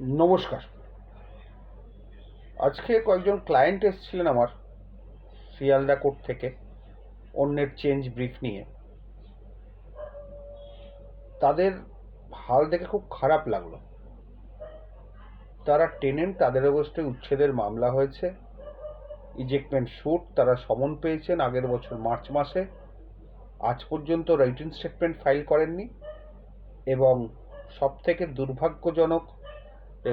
নমস্কার। আজকে কয়েকজন ক্লায়েন্ট এসেছিলেন আমার, শিয়ালদা কোর্ট থেকে, অন্যের চেঞ্জ ব্রিফ নিয়ে। তাদের হাল দেখে খুব খারাপ লাগল। তারা টেনেন্ট তাদের অবস্থায় উচ্ছেদের মামলা হয়েছে। ইজেক্টমেন্ট শুট তারা সমন পেয়েছেন আগের বছর মার্চ মাসে। আজ পর্যন্ত রিটার্ন স্টেটমেন্ট ফাইল করেননি। এবং সবথেকে দুর্ভাগ্যজনক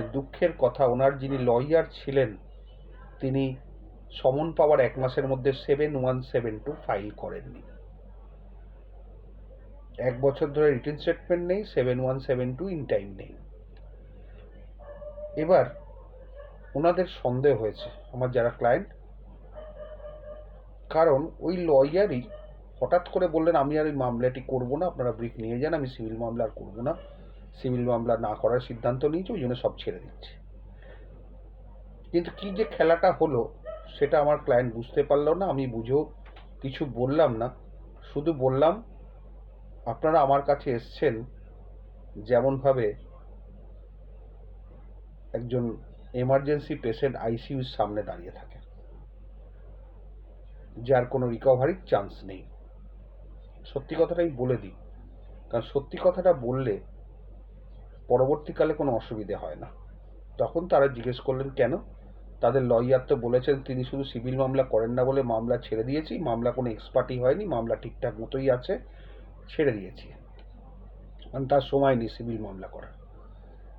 দুঃখের কথা, ওনার যিনি লয়ার ছিলেন, তিনি সমন পাওয়ার এক মাসের মধ্যে seven one seven two file করেননি। এক বছর ধরে রিটার্ন স্টেটমেন্ট নেই seven one seven two in time নেই। এবার ওনাদের সন্দেহ হয়েছে, আমার যারা ক্লায়েন্ট কারণ ওই লয়ারই হঠাৎ করে বললেন, আমি আর ওই মামলাটি করব না, আপনারা ব্রিফ নিয়ে যান, আমি সিভিল মামলা আর করব না। সিভিল মামলা না করার সিদ্ধান্ত নিয়েছি, ওই জন্য সব ছেড়ে দিচ্ছি। কিন্তু কি যে খেলাটা হলো, সেটা আমার ক্লায়েন্ট বুঝতে পারল না, আমি বুঝেও কিছু বললাম না। শুধু বললাম, আপনারা আমার কাছে এসছেন যেমনভাবে একজন এমার্জেন্সি পেশেন্ট আইসিইউর সামনে দাঁড়িয়ে থাকে। যার কোনো রিকভারির চান্স নেই। সত্যি কথাটাই বলে দিই। কারণ সত্যি কথাটা বললে পরবর্তীকালে কোনো অসুবিধে হয় না। তখন তারা জিজ্ঞেস করলেন, কেন? তাদের লয়ার তো বলেছেন তিনি শুধু সিভিল মামলা করেন না বলে মামলা ছেড়ে দিয়েছি, মামলা কোনো এক্সপার্টই হয়নি, মামলা ঠিকঠাক মতোই আছে, ছেড়ে দিয়েছি। কারণ তার সময় নেই সিভিল মামলা করার।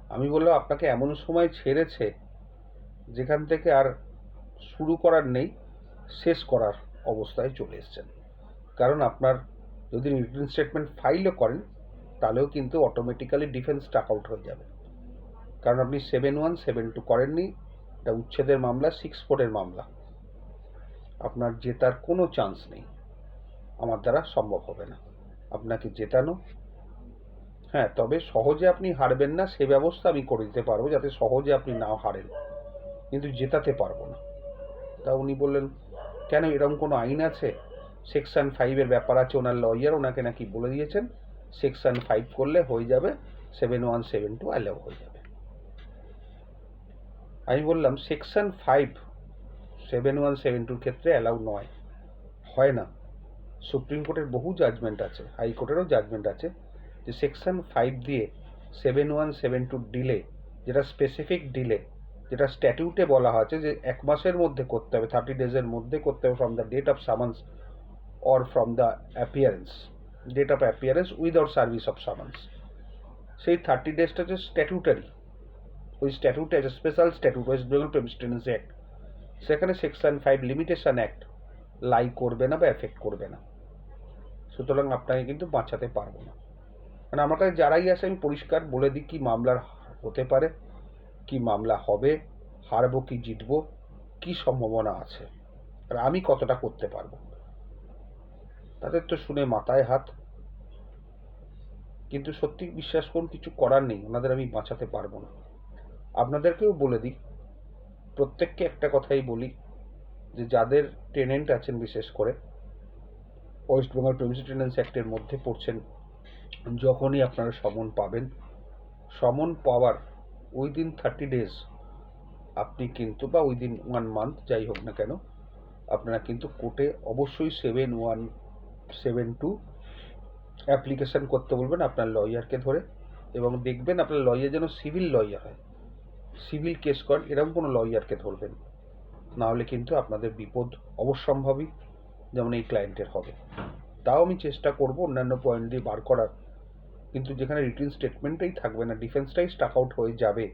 আমি বললাম, আপনাকে এমন সময় ছেড়েছে যেখান থেকে আর শুরু করার নেই, শেষ করার অবস্থায় চলে এসেছেন। কারণ আপনার যদি রিটার্ন স্টেটমেন্ট ফাইলও করেন তাহলেও কিন্তু অটোমেটিক্যালি ডিফেন্স টাক আউট হয়ে যাবে। কারণ আপনি সেভেন ওয়ান সেভেন টু করেননি, এটা উচ্ছেদের মামলা সিক্স ফোরের মামলা। আপনার জেতার কোনো চান্স নেই। আমার দ্বারা সম্ভব হবে না। আপনাকে জেতানো। হ্যাঁ তবে সহজে আপনি হারবেন না, সে ব্যবস্থা আমি করে দিতে পারব, যাতে সহজে আপনি না হারেন। কিন্তু জেতাতে পারব না। তা উনি বললেন, কেন এরকম কোনো আইন আছে? সেকশন ফাইভের ব্যাপার আছে, ওনার লয়ার ওনাকে নাকি বলে দিয়েছেন। সেকশন ফাইভ করলে হয়ে যাবে seven one seven two allow হয়ে যাবে। আমি বললাম section five seven one seven টুর ক্ষেত্রে অ্যালাউ নয়। হয় না। সুপ্রিম কোর্টের বহু জাজমেন্ট আছে হাইকোর্টেরও জাজমেন্ট আছে যে সেকশন ফাইভ দিয়ে seven one seven two delay যেটা স্পেসিফিক ডিলে যেটা স্ট্যাটিউটে বলা আছে যে এক মাসের মধ্যে করতে হবে থার্টি ডেজের মধ্যে করতে হবে from the date of summons or from the appearance date of appearance without service of summons সেই থার্টি ডেজটা হচ্ছে স্ট্যাটুটারি ওই স্ট্যাটিউটে আছে special statute West Bengal premises tenancy act সেখানে section five limitation act lie করবে না বা এফেক্ট করবে না। সুতরাং আপনাকে কিন্তু বাঁচাতে পারব না। মানে আমার কাছে যারাই আসে, আমি পরিষ্কার বলে দিই কি মামলার হতে পারে, কি মামলা হবে, হারবো কি জিতবো, কি সম্ভাবনা আছে, আর আমি কতটা করতে পারব। তাদের তো শুনে মাথায় হাত। কিন্তু সত্যি বিশ্বাস করুন, কিছু করার নেই, ওনাদের আমি বাঁচাতে পারব না। আপনাদেরকেও বলে দিই, প্রত্যেককে একটা কথাই বলি, যে যাদের টেনেন্ট আছেন বিশেষ করে, ওয়েস্ট বেঙ্গল প্রেমিসি টেনেন্স অ্যাক্টের মধ্যে পড়ছেন, যখনই আপনারা সমন পাবেন, সমন পাওয়ার উইদিন থার্টি ডেজ আপনি কিন্তু, বা উইদিন ওয়ান মান্থ যাই হোক না কেন, আপনারা কিন্তু কোর্টে অবশ্যই seven one seven two application করতে বলবেন আপনার লয়ারকে ধরে এবং দেখবেন আপনার লয়ার যেন সিভিল লয়ার হয়। সিভিল কেস করেন এরকম কোনো লয়ারকে ধরবেন না। হলে কিন্তু আপনাদের বিপদ অবশ্যম্ভাবী যেমন এই ক্লায়েন্টের হবে। তাও আমি চেষ্টা করব অন্যান্য পয়েন্ট দিয়ে বার করার। কিন্তু যেখানে রিটার্ন স্টেটমেন্টটাই থাকবে না ডিফেন্সটাই স্টাক আউট হয়ে যাবে।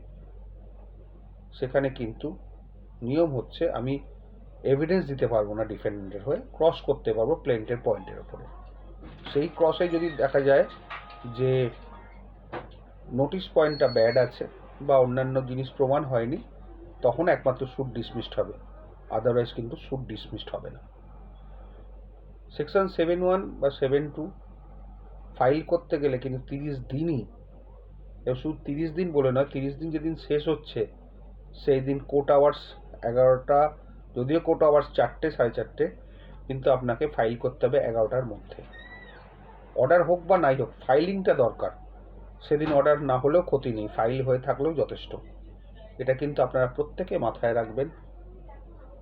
সেখানে কিন্তু নিয়ম হচ্ছে আমি এভিডেন্স দিতে পারব না ডিফেন্ডেন্টের হয়ে ক্রস করতে পারব প্লেন্টের পয়েন্টের ওপরে সেই ক্রসে যদি দেখা যায় যে নোটিশ পয়েন্টটা ব্যাড আছে বা অন্যান্য জিনিস প্রমাণ হয়নি, তখন একমাত্র সুট ডিসমিসড হবে। আদারওয়াইজ কিন্তু সুট ডিসমিসড হবে না। সেকশন সেভেন ওয়ান বা সেভেন টু ফাইল করতে গেলে কিন্তু তিরিশ দিনই শুধু তিরিশ দিন বলে নয়, তিরিশ দিন যেদিন শেষ হচ্ছে সেই দিন কোর্ট আওয়ার্স এগারোটা যদিও কোর্ট আওয়ার্স চারটে, সাড়ে চারটে, কিন্তু আপনাকে ফাইল করতে হবে এগারোটার মধ্যে। অর্ডার হোক বা নাই হোক ফাইলিংটা দরকার। সেদিন অর্ডার না হলেও ক্ষতি নেই ফাইল হয়ে থাকলেও যথেষ্ট। এটা কিন্তু আপনারা প্রত্যেকে মাথায় রাখবেন,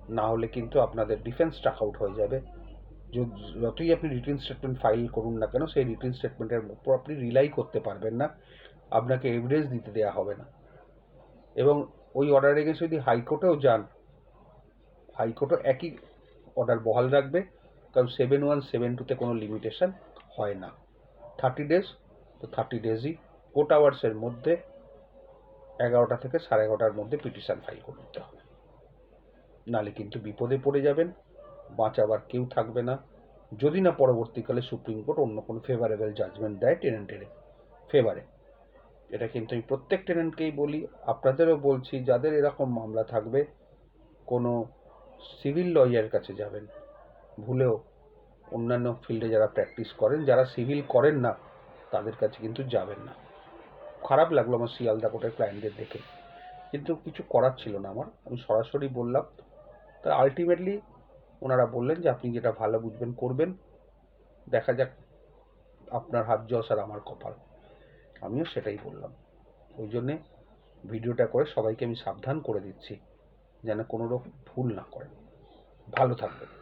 না হলে কিন্তু আপনাদের ডিফেন্স টাক আউট হয়ে যাবে। যতই আপনি রিটেন স্টেটমেন্ট ফাইল করুন না কেন, সেই রিটেন স্টেটমেন্টের উপর আপনি রিলাই করতে পারবেন না। আপনাকে এভিডেন্স দিতে দেওয়া হবে না। এবং ওই অর্ডার এগেন্সে যদি হাইকোর্টেও যান হাইকোর্টও একই অর্ডার বহাল রাখবে, কারণ সেভেন ওয়ান সেভেন টুতে কোনো লিমিটেশন হয় না। থার্টি ডেজ তো থার্টি ডেজই কোর্ট আওয়ার্সের মধ্যে এগারোটা থেকে সাড়ে এগারোটার মধ্যে পিটিশন ফাইল করে দিতে হবে। নালে কিন্তু বিপদে পড়ে যাবেন, বাঁচাবার কেউ থাকবে না। যদি না পরবর্তীকালে সুপ্রিম কোর্ট অন্য কোনো ফেভারেবল জাজমেন্ট দেয় টেনেন্টের ফেভারে এটা কিন্তু আমি প্রত্যেক টেনেন্টকেই বলি, আপনাদেরও বলছি, যাদের এরকম মামলা থাকবে, কোনো সিভিল লয়ারের কাছে যাবেন। ভুলেও অন্যান্য ফিল্ডে যারা প্র্যাকটিস করেন, যারা সিভিল করেন না, তাদের কাছে কিন্তু যাবেন না। খারাপ লাগল আমার শিয়ালদা কোর্টের ক্লায়েন্টদের দেখে। কিন্তু কিছু করার ছিল না আমার। আমি সরাসরি বললাম, তা আলটিমেটলি ওনারা বললেন যে, আপনি যেটা ভালো বুঝবেন, করবেন। দেখা যাক আপনার হাত জস আর আমার কপাল। আমিও সেটাই বললাম। ওই জন্যে ভিডিওটা করে সবাইকে আমি সাবধান করে দিচ্ছি। যেন কোনো রকম ভুল না করে। ভালো থাকবেন।